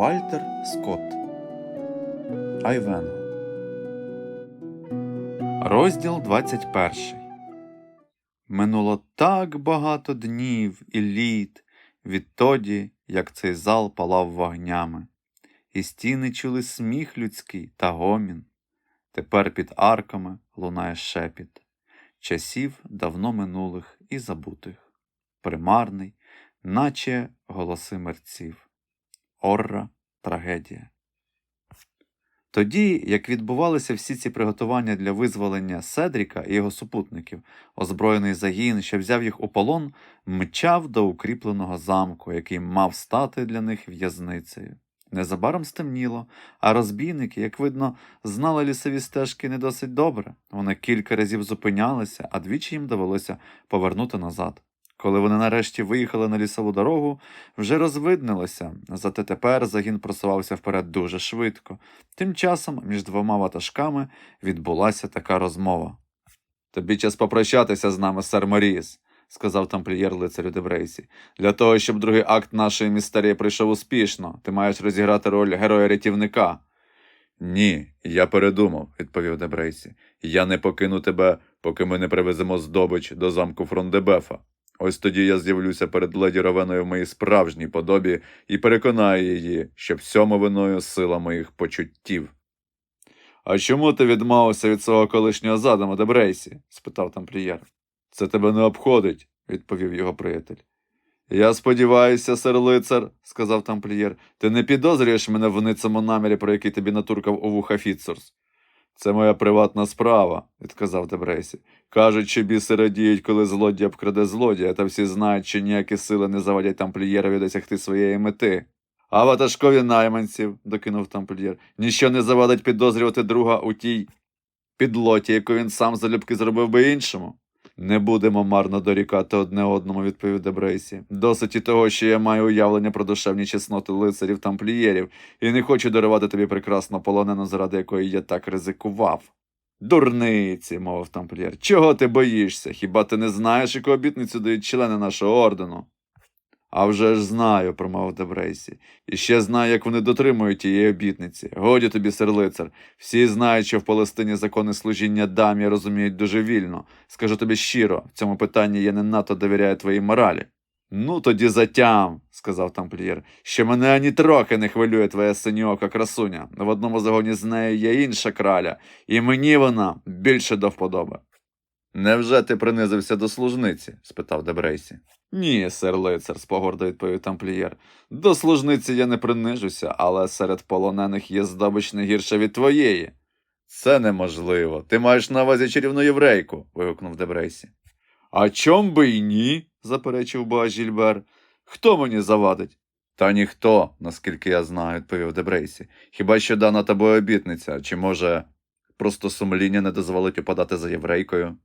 Вальтер Скотт Айвенго Розділ 21 Минуло так багато днів і літ відтоді, як цей зал палав вогнями, і стіни чули сміх людський та гомін. Тепер під арками лунає шепіт часів давно минулих і забутих, примарний, наче голоси мерців. Орра трагедія. Тоді, як відбувалися всі ці приготування для визволення Седріка і його супутників, озброєний загін, що взяв їх у полон, мчав до укріпленого замку, який мав стати для них в'язницею. Незабаром стемніло, а розбійники, як видно, знали лісові стежки не досить добре. Вони кілька разів зупинялися, а двічі їм довелося повернути назад. Коли вони нарешті виїхали на лісову дорогу, вже розвиднилося, зате тепер загін просувався вперед дуже швидко. Тим часом між двома ватажками відбулася така розмова. Тобі час попрощатися з нами, сер Моріс, сказав тамплієр лицарю Дебрейсі. Для того, щоб другий акт нашої містерії прийшов успішно, ти маєш розіграти роль героя-рятівника. Ні, я передумав, відповів Дебрейсі. Я не покину тебе, поки ми не привеземо здобич до замку Фрондебефа. Ось тоді я з'явлюся перед леді Ровеною в моїй справжній подобі і переконаю її, що всьому виною сила моїх почуттів. А чому ти відмовився від свого колишнього задуму, Дебрейсі? спитав тамплієр. Це тебе не обходить, відповів його приятель. Я сподіваюся, сер лицар, сказав тамплієр, ти не підозрюєш мене в ницому намірі, про який тобі натуркав у вуха Фіцурс. Це моя приватна справа, відказав Дебрейсі. Кажуть, що біси радіють, коли злодій обкраде злодія, та всі знають, що ніякі сили не завадять тамплієрові досягти своєї мети. А ватажкові найманців, докинув тамплієр, ніщо не завадить підозрювати друга у тій підлоті, яку він сам залюбки зробив би іншому. Не будемо марно дорікати одне одному, відповів Дебрейсі. Досить і того, що я маю уявлення про душевні чесноти лицарів тамплієрів, і не хочу дарувати тобі прекрасну полонену, заради якої я так ризикував. Дурниці, мовив тамплієр. Чого ти боїшся? Хіба ти не знаєш, яку обітницю дають члени нашого ордену? А вже ж знаю, промовив Дебрейсі. І ще знаю, як вони дотримують тієї обітниці. Годі тобі, сер лицар. Всі знають, що в Палестині закони служіння дамі розуміють дуже вільно. Скажу тобі щиро, в цьому питанні я не надто довіряю твоїй моралі. Ну, тоді затям, сказав тамплієр, що мене ані трохи не хвилює твоя синьока красуня. В одному загоні з нею є інша краля, і мені вона більше до вподоби. Невже ти принизився до служниці? спитав Дебрейсі. Ні, сер лицар, з погордо відповів тамплієр. До служниці я не принижуся, але серед полонених є здобич не гірша від твоєї. Це неможливо. Ти маєш на увазі чарівну єврейку. вигукнув Дебрейсі. А чом би й ні? заперечив Боа Жільбер. Хто мені завадить? Та ніхто, наскільки я знаю, відповів Дебрейсі. Хіба що дана тобою обітниця, чи може просто сумління не дозволить упадати за єврейкою?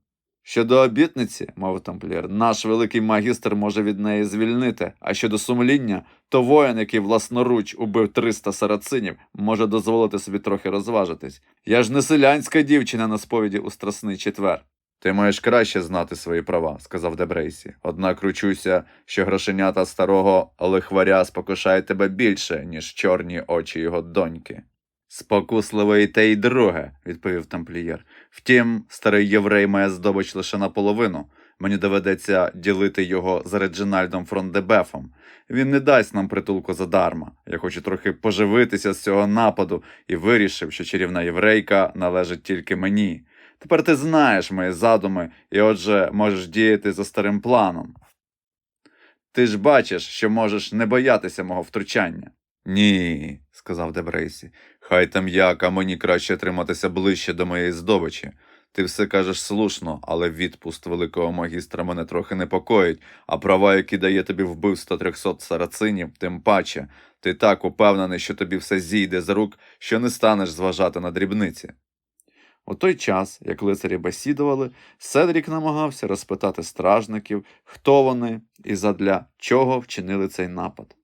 Щодо обітниці, мовив тамплієр, наш великий магістр може від неї звільнити, а щодо сумління, то воїн, який власноруч убив 300 сарацинів, може дозволити собі трохи розважитись. Я ж не селянська дівчина на сповіді у страсний четвер. Ти маєш краще знати свої права, сказав Дебрейсі. Однак ручуся, що грошенята старого лихваря спокушають тебе більше, ніж чорні очі його доньки. Спокусливо і те й друге, відповів тамплієр. Втім, старий єврей має здобич лише наполовину. Мені доведеться ділити його з Реджинальдом Фрондебефом. Він не дасть нам притулку задарма. Я хочу трохи поживитися з цього нападу і вирішив, що чарівна єврейка належить тільки мені. Тепер ти знаєш мої задуми і отже можеш діяти за старим планом. Ти ж бачиш, що можеш не боятися мого втручання. Ні, сказав Дебрейсі. Хай там як, а мені краще триматися ближче до моєї здобичі. Ти все кажеш слушно, але відпуст великого магістра мене трохи непокоїть, а права, які дає тобі вбивство трьохсот сарацинів, тим паче. Ти так упевнений, що тобі все зійде з рук, що не станеш зважати на дрібниці. У той час, як лицарі бесідували, Седрік намагався розпитати стражників, хто вони і задля чого вчинили цей напад.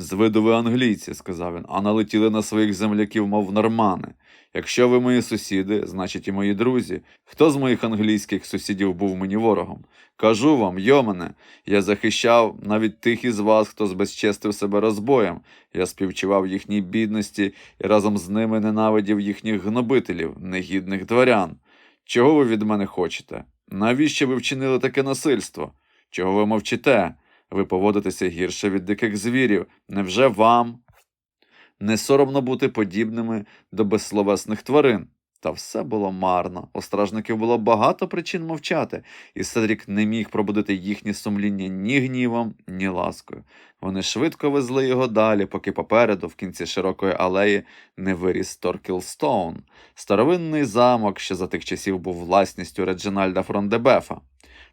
З виду ви англійці, сказав він, а налетіли на своїх земляків, мов нормани. Якщо ви мої сусіди, значить і мої друзі. Хто з моїх англійських сусідів був мені ворогом? Кажу вам, йомане, я захищав навіть тих із вас, хто збезчестив себе розбоєм. Я співчував їхній бідності і разом з ними ненавидів їхніх гнобителів, негідних дворян. Чого ви від мене хочете? Навіщо ви вчинили таке насильство? Чого ви мовчите? Ви поводитеся гірше від диких звірів. Невже вам не соромно бути подібними до безсловесних тварин? Та все було марно. У стражників було багато причин мовчати, і Седрік не міг пробудити їхнє сумління ні гнівом, ні ласкою. Вони швидко везли його далі, поки попереду, в кінці широкої алеї, не виріс Торкілстоун, старовинний замок, що за тих часів був власністю Реджинальда Фрондебефа.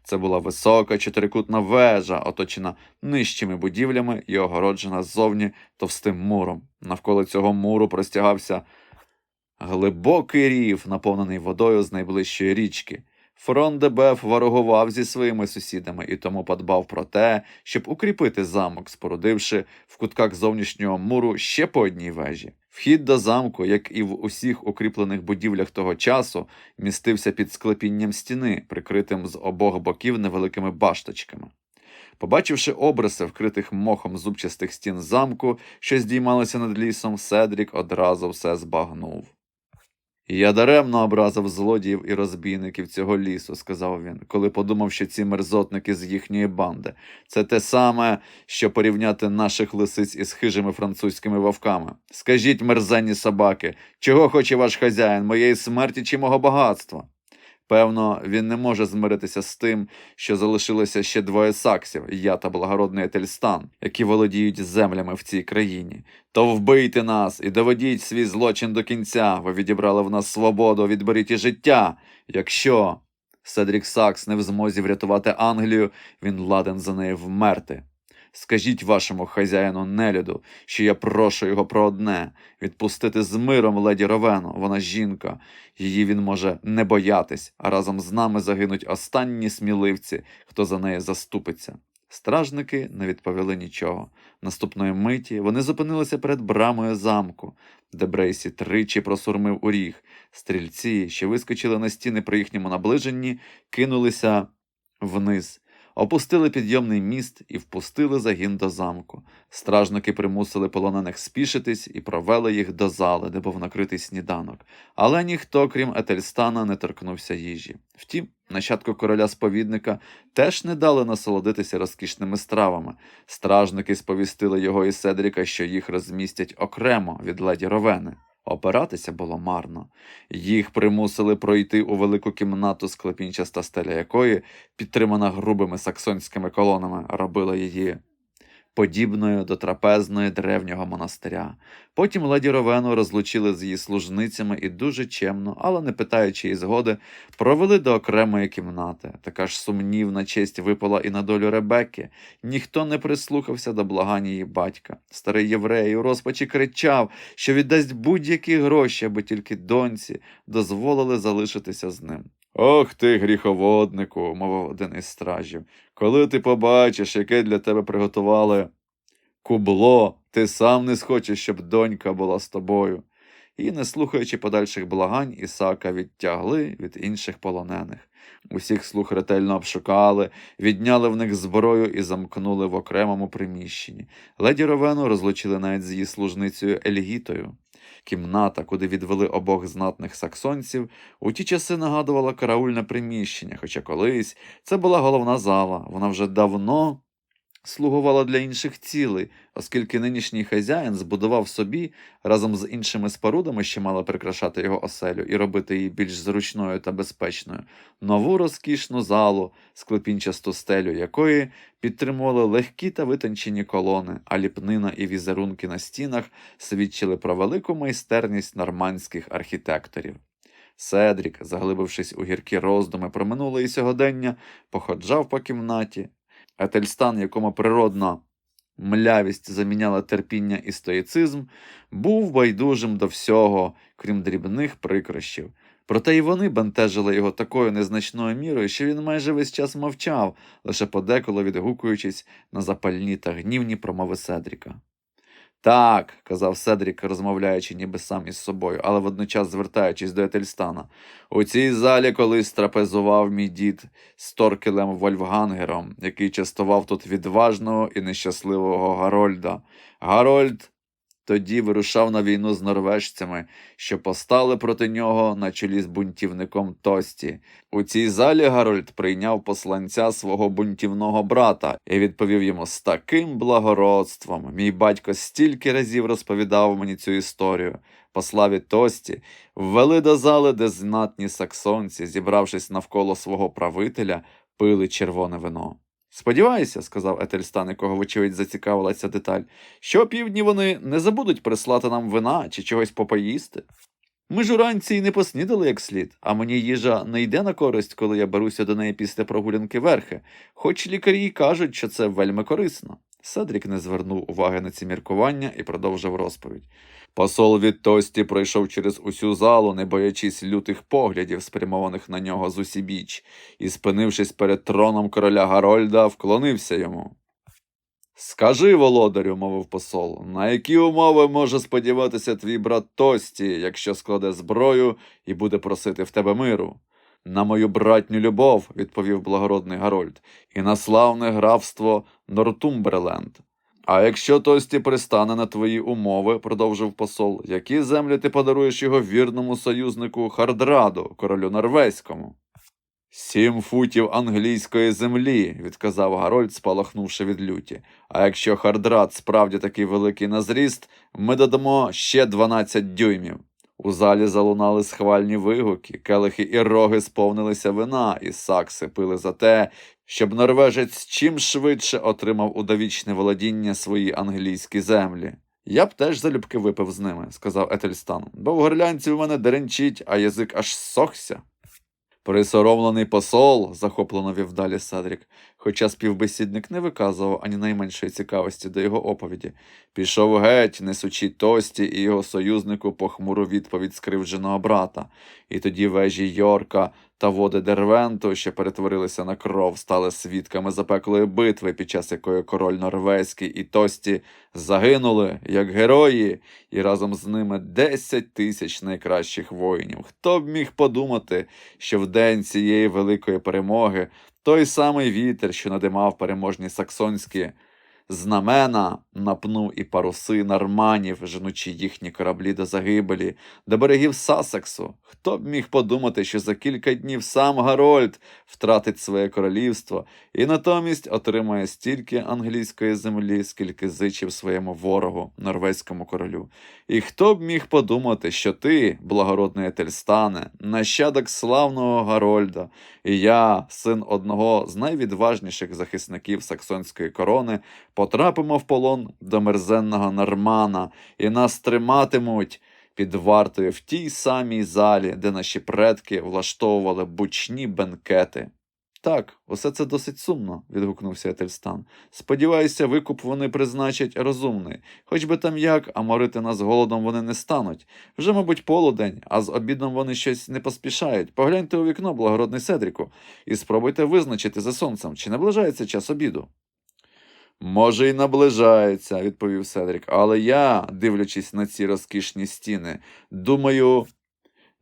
Це була висока чотирикутна вежа, оточена нижчими будівлями і огороджена ззовні товстим муром. Навколо цього муру простягався глибокий рів, наповнений водою з найближчої річки. Фрондебеф ворогував зі своїми сусідами і тому подбав про те, щоб укріпити замок, спорудивши в кутках зовнішнього муру ще по одній вежі. Вхід до замку, як і в усіх укріплених будівлях того часу, містився під склепінням стіни, прикритим з обох боків невеликими башточками. Побачивши обриси, вкритих мохом зубчастих стін замку, що здіймалися над лісом, Седрік одразу все збагнув. Я даремно образив злодіїв і розбійників цього лісу, сказав він, коли подумав, що ці мерзотники з їхньої банди. Це те саме, що порівняти наших лисиць із хижими французькими вовками. Скажіть, мерзенні собаки, чого хоче ваш хазяїн, моєї смерті чи мого багатства? Певно, він не може змиритися з тим, що залишилося ще двоє саксів, я та благородний Етельстан, які володіють землями в цій країні. То вбийте нас і доведіть свій злочин до кінця. Ви відібрали в нас свободу, відберіть і життя. Якщо Седрік Сакс не в змозі врятувати Англію, він ладен за неї вмерти. Скажіть вашому хазяїну нелюду, що я прошу його про одне відпустити з миром леді Ровену, вона жінка. Її він може не боятись, а разом з нами загинуть останні сміливці, хто за неї заступиться. Стражники не відповіли нічого. Наступної миті вони зупинилися перед брамою замку, де Брейсі тричі просурмив у ріг. Стрільці, що вискочили на стіни при їхньому наближенні, кинулися вниз. Опустили підйомний міст і впустили загін до замку. Стражники примусили полонених спішитись і провели їх до зали, де був накритий сніданок. Але ніхто, крім Етельстана, не торкнувся їжі. Втім, нащадку короля сповідника теж не дали насолодитися розкішними стравами. Стражники сповістили його і Седріка, що їх розмістять окремо від леді Ровени. Опиратися було марно. Їх примусили пройти у велику кімнату, склепінчаста стеля якої, підтримана грубими саксонськими колонами, робила її подібною до трапезної древнього монастиря. Потім леді Ровену розлучили з її служницями і дуже чемно, але не питаючи її згоди, провели до окремої кімнати. Така ж сумнівна честь випала і на долю Ребекки. Ніхто не прислухався до благань її батька. Старий єврей у розпачі кричав, що віддасть будь-які гроші, аби тільки доньці дозволили залишитися з ним. Ох ти, гріховоднику, мовив один із стражів, коли ти побачиш, яке для тебе приготували кубло, ти сам не схочеш, щоб донька була з тобою. І, не слухаючи подальших благань, Ісака відтягли від інших полонених. Усіх слух ретельно обшукали, відняли в них зброю і замкнули в окремому приміщенні. Леді Ровену розлучили навіть з її служницею Ельгітою. Кімната, куди відвели обох знатних саксонців, у ті часи нагадувала караульне приміщення, хоча колись це була головна зала. Вона вже давно слугувала для інших цілей, оскільки нинішній хазяїн збудував собі разом з іншими спорудами, що мали прикрашати його оселю, і робити її більш зручною та безпечною, нову розкішну залу, склепінчасту стелю якої підтримували легкі та витончені колони, а ліпнина і візерунки на стінах свідчили про велику майстерність нормандських архітекторів. Седрік, заглибившись у гіркі роздуми про минуле і сьогодення, походжав по кімнаті. Етельстан, якому природна млявість заміняла терпіння і стоїцизм, був байдужим до всього, крім дрібних прикрощів. Проте й вони бентежили його такою незначною мірою, що він майже весь час мовчав, лише подеколи відгукуючись на запальні та гнівні промови Седріка. Так, казав Седрік, розмовляючи ніби сам із собою, але водночас звертаючись до Етельстана. У цій залі колись трапезував мій дід з Торкелем Вольфгангером, який частував тут відважного і нещасливого Гарольда. Гарольд тоді вирушав на війну з норвежцями, що постали проти нього на чолі з бунтівником Тості. У цій залі Гарольд прийняв посланця свого бунтівного брата і відповів йому з таким благородством. Мій батько стільки разів розповідав мені цю історію. По славі Тості ввели до зали, де знатні саксонці, зібравшись навколо свого правителя, пили червоне вино. Сподіваюся, сказав Етельстан, якого, вочевидь, зацікавила ця деталь, що півдні вони не забудуть прислати нам вина чи чогось попоїсти. Ми ж уранці й не поснідали як слід, а мені їжа не йде на користь, коли я беруся до неї після прогулянки верхи, хоч лікарі й кажуть, що це вельми корисно. Седрік не звернув уваги на ці міркування і продовжив розповідь. Посол від Тості пройшов через усю залу, не боячись лютих поглядів, спрямованих на нього з усібіч, і, спинившись перед троном короля Гарольда, вклонився йому. Скажи, володарю, мовив посол, на які умови може сподіватися твій брат Тості, якщо складе зброю і буде просити в тебе миру? На мою братню любов, відповів благородний Гарольд, і на славне графство Нортумберленд. А якщо Тості пристане на твої умови, продовжив посол, які землі ти подаруєш його вірному союзнику Хардраду, королю норвезькому? Сім футів англійської землі, відказав Гарольд, спалахнувши від люті. А якщо Хардрад справді такий великий на зріст, ми додамо ще 12 дюймів. У залі залунали схвальні вигуки, келихи і роги сповнилися вина, і сакси пили за те, щоб норвежець чим швидше отримав у володіння свої англійські землі. Я б теж залюбки випив з ними, сказав Етельстан, бо в горлянці в мене деренчить, а язик аж сохся. Присоромлений посол, захоплено вів далі Седрік, хоча співбесідник не виказував ані найменшої цікавості до його оповіді, пішов геть, несучи Тості і його союзнику похмуру відповідь скривдженого брата, і тоді вежі Йорка та води Дервенту, що перетворилися на кров, стали свідками запеклої битви, під час якої король Норвезький і Тості загинули як герої, і разом з ними 10 тисяч найкращих воїнів. Хто б міг подумати, що в день цієї великої перемоги той самий вітер, що надимав переможні саксонські знамена, напнув і паруси норманів, женучи їхні кораблі до загибелі, до берегів Сасексу. Хто б міг подумати, що за кілька днів сам Гарольд втратить своє королівство і натомість отримає стільки англійської землі, скільки зичив своєму ворогу, норвезькому королю. І хто б міг подумати, що ти, благородний Етельстане, нащадок славного Гарольда, і я, син одного з найвідважніших захисників саксонської корони, потрапимо в полон до мерзенного Нормана, і нас триматимуть під вартою в тій самій залі, де наші предки влаштовували бучні бенкети. Так, усе це досить сумно, відгукнувся Етельстан. Сподіваюся, викуп вони призначать розумний. Хоч би там як, а морити нас голодом вони не стануть. Вже, мабуть, полудень, а з обідом вони щось не поспішають. Погляньте у вікно, благородний Седріку, і спробуйте визначити за сонцем, чи наближається час обіду. Може, й наближається, відповів Седрік, але я, дивлячись на ці розкішні стіни, думаю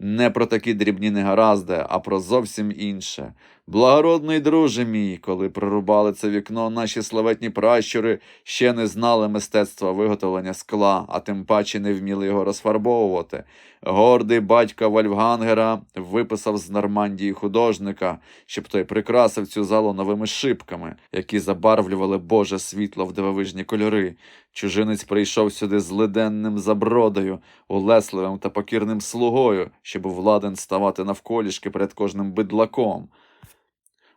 не про такі дрібні негаразди, а про зовсім інше. Благородний друже мій, коли прорубали це вікно, наші славетні пращури ще не знали мистецтва виготовлення скла, а тим паче не вміли його розфарбовувати. Гордий батько Вольфгангера виписав з Нормандії художника, щоб той прикрасив цю залу новими шибками, які забарвлювали Боже світло в дивовижні кольори. Чужинець прийшов сюди з лиденним забродою, улесливим та покірним слугою, щоб був ладен ставати навколішки перед кожним бидлаком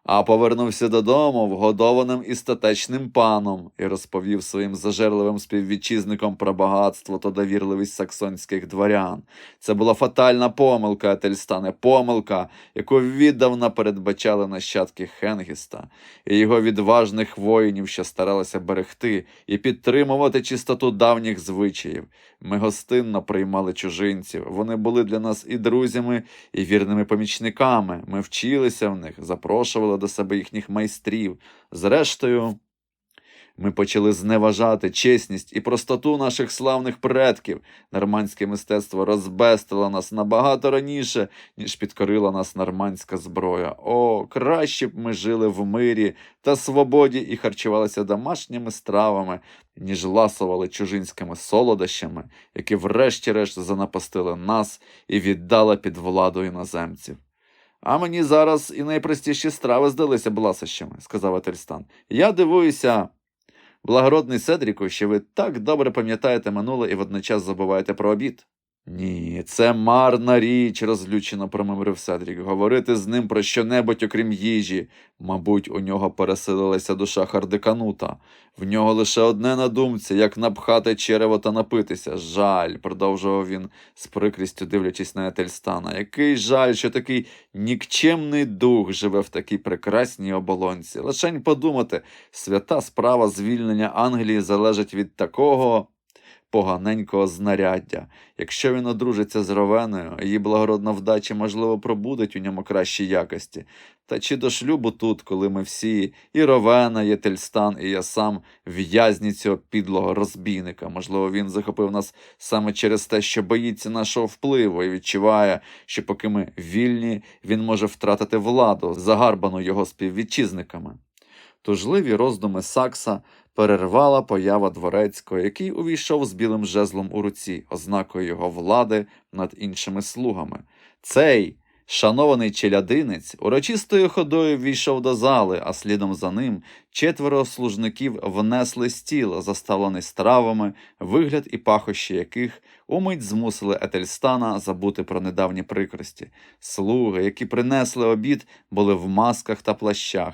а повернувся додому вгодованим і статечним паном і розповів своїм зажерливим співвітчизникам про багатство та довірливість саксонських дворян. Це була фатальна помилка, Етельстане, помилка, яку віддавна передбачали нащадки Хенгіста і його відважних воїнів, що старалися берегти і підтримувати чистоту давніх звичаїв. Ми гостинно приймали чужинців. Вони були для нас і друзями, і вірними помічниками. Ми вчилися в них, запрошували до себе їхніх майстрів. Зрештою, Ми почали зневажати чесність і простоту наших славних предків. Нормандське мистецтво розбестило нас набагато раніше, ніж підкорила нас нормандська зброя. О, краще б ми жили в мирі та свободі і харчувалися домашніми стравами, ніж ласували чужинськими солодощами, які врешті-решт занапастили нас і віддали під владу іноземців. А мені зараз і найпростіші страви здалися бласощами, сказав Ательстан. Я дивуюся, благородний Седріку, що ви так добре пам'ятаєте минуле і водночас забуваєте про обід. Ні, це марна річ, розлючено промимрив Седрік. Говорити з ним про що-небудь, окрім їжі. Мабуть, у нього переселилася душа хардиканута. В нього лише одне на думці, як напхати черево та напитися. Жаль, продовжував він з прикрістю дивлячись на Етельстана. Який жаль, що такий нікчемний дух живе в такій прекрасній оболонці. Лишень подумати, свята справа звільнення Англії залежить від такого поганенького знаряддя. Якщо він одружиться з Ровеною, її благородна вдача, можливо, пробудить у ньому кращі якості. Та чи до шлюбу тут, коли ми всі, і Ровена, і Тельстан, і я сам в'язні цього підлого розбійника. Можливо, він захопив нас саме через те, що боїться нашого впливу і відчуває, що поки ми вільні, він може втратити владу, загарбану його співвітчизниками. Тужливі роздуми Сакса перервала поява дворецького, який увійшов з білим жезлом у руці, ознакою його влади над іншими слугами. Цей шанований челядинець урочистою ходою ввійшов до зали, а слідом за ним четверо служників внесли стіл, заставлений стравами, вигляд і пахощі яких умить змусили Етельстана забути про недавні прикрості. Слуги, які принесли обід, були в масках та плащах.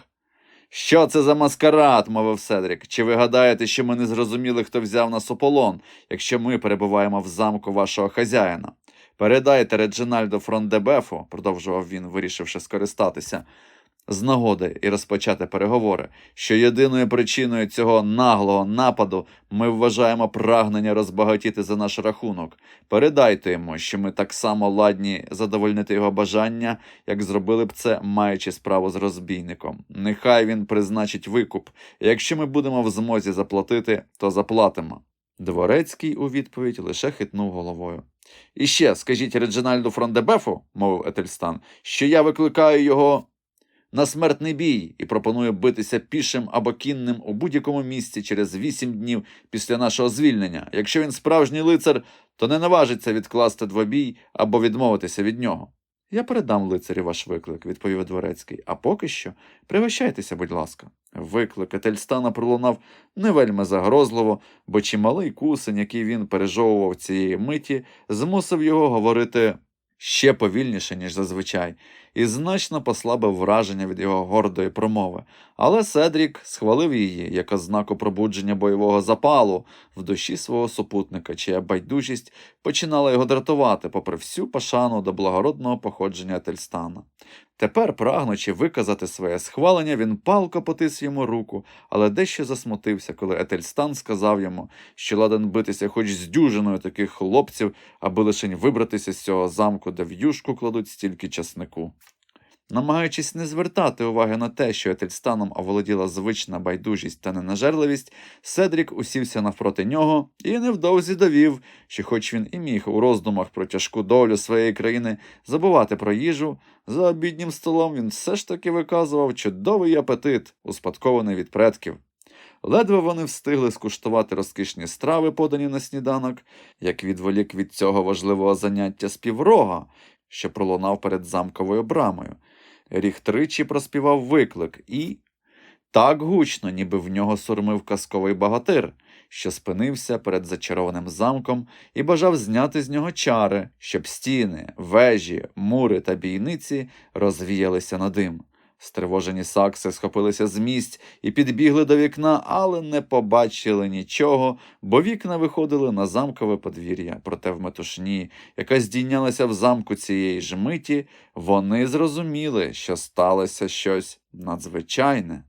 Що це за маскарад? мовив Седрік. Чи ви гадаєте, що ми не зрозуміли, хто взяв нас у полон, якщо ми перебуваємо в замку вашого хазяїна? Передайте Реджинальду Фрондебефу, продовжував він, вирішивши скористатися з нагоди і розпочати переговори, що єдиною причиною цього наглого нападу ми вважаємо прагнення розбагатіти за наш рахунок. Передайте йому, що ми так само ладні задовольнити його бажання, як зробили б це, маючи справу з розбійником. Нехай він призначить викуп, якщо ми будемо в змозі заплатити, то заплатимо. Дворецький у відповідь лише хитнув головою. І ще скажіть Реджинальду Фрондебефу, мовив Етельстан, що я викликаю його на смертний бій і пропоную битися пішим або кінним у будь-якому місці через вісім днів після нашого звільнення. Якщо він справжній лицар, то не наважиться відкласти двобій або відмовитися від нього. Я передам лицарі ваш виклик, відповів дворецький. А поки що пригощайтеся, будь ласка. Виклик Етельстана пролунав не вельми загрозливо, бо чималий кусень, який він пережовував цієї миті, змусив його говорити ще повільніше, ніж зазвичай, і значно послабив враження від його гордої промови. Але Седрік схвалив її як ознаку пробудження бойового запалу в душі свого супутника, чия байдужість починала його дратувати, попри всю пошану до благородного походження Тельстана. Тепер, прагнучи виказати своє схвалення, він палко потис йому руку, але дещо засмутився, коли Етельстан сказав йому, що ладен битися хоч з дюжиною таких хлопців, аби лишень вибратися з цього замку, де в юшку кладуть стільки часнику. Намагаючись не звертати уваги на те, що Етельстаном оволоділа звична байдужість та ненажерливість, Седрік усівся навпроти нього і невдовзі довів, що, хоч він і міг у роздумах про тяжку долю своєї країни забувати про їжу, за обіднім столом він все ж таки виказував чудовий апетит, успадкований від предків. Ледве вони встигли скуштувати розкішні страви, подані на сніданок, як відволік від цього важливого заняття співрога, що пролунав перед замковою брамою. Ріг тричі проспівав виклик і так гучно, ніби в нього сурмив казковий багатир, що спинився перед зачарованим замком і бажав зняти з нього чари, щоб стіни, вежі, мури та бійниці розвіялися на дим. Стривожені сакси схопилися з місць і підбігли до вікна, але не побачили нічого, бо вікна виходили на замкове подвір'я. Проте в метушні, яка здійнялася в замку цієї ж миті, вони зрозуміли, що сталося щось надзвичайне.